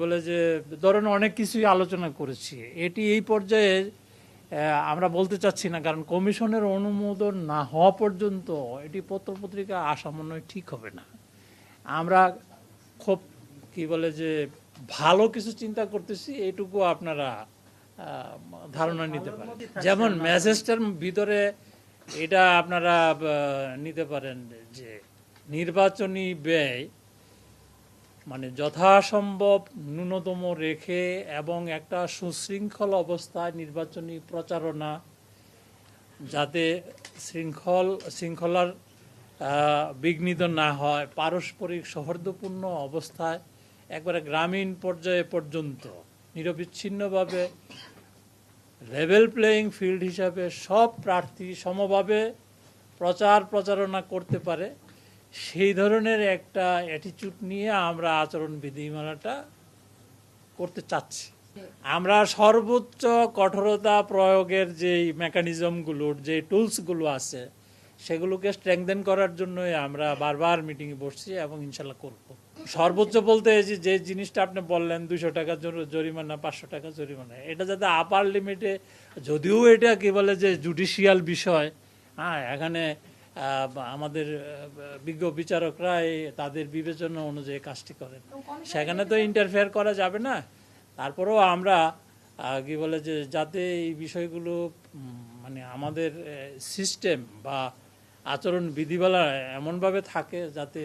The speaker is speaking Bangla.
বলে যে ধরেন অনেক কিছুই আলোচনা করেছি। এটি এই পর্যায়ে আমরা বলতে চাচ্ছি না কারণ কমিশনের অনুমোদন না হওয়া পর্যন্ত এটি পত্রপত্রিকা আসা মনে হয় ঠিক হবে না। আমরা খুব কি বলে যে ভালো কিছু চিন্তা করতেছি এইটুকু আপনারা ধারণা নিতে পারেন। যেমন মেসেজটার ভিতরে এটা আপনারা নিতে পারেন যে নির্বাচনী ব্যয় মানে যথাসম্ভব ন্যূনতম রেখে এবং একটা সুশৃঙ্খল অবস্থায় নির্বাচনী প্রচারণা যাতে শৃঙ্খল, শৃঙ্খলার বিঘ্নিত না হয় পারস্পরিক সৌহার্দ্যপূর্ণ অবস্থায় একবারে গ্রামীণ পর্যায়ে পর্যন্ত নিরবিচ্ছিন্নভাবে লেভেল প্লেয়িং ফিল্ড হিসাবে সব প্রার্থী সমভাবে প্রচার প্রচারণা করতে পারে। সেই ধরনের একটা অ্যাটিচিউড নিয়ে আমরা আচরণ বিধিমালাটা করতে চাচ্ছি। আমরা সর্বোচ্চ কঠোরতা প্রয়োগের যেই মেকানিজমগুলোর যে টুলসগুলো আছে, সেগুলোকে স্ট্রেংথেন করার জন্যই আমরা বারবার মিটিংয়ে বসছি এবং ইনশাল্লাহ করব। সর্বোচ্চ বলতে যে যে জিনিসটা আপনি বললেন দুশো টাকা জর- জরিমানা, পাঁচশো টাকা জরিমানা, এটা যাতে আপার লিমিটে যদিও এটা কি বলে যে জুডিশিয়াল বিষয় হ্যাঁ এখানে আমাদের বিজ্ঞ বিচারকরা তাদের বিবেচনা অনুযায়ী কাজটি করেন। সেখানে তো ইন্টারফেয়ার করা যাবে না। তারপরেও আমরা কি বলে যে যাতে এই বিষয়গুলো মানে আমাদের সিস্টেম বা আচরণ বিধিমালা এমনভাবে থাকে যাতে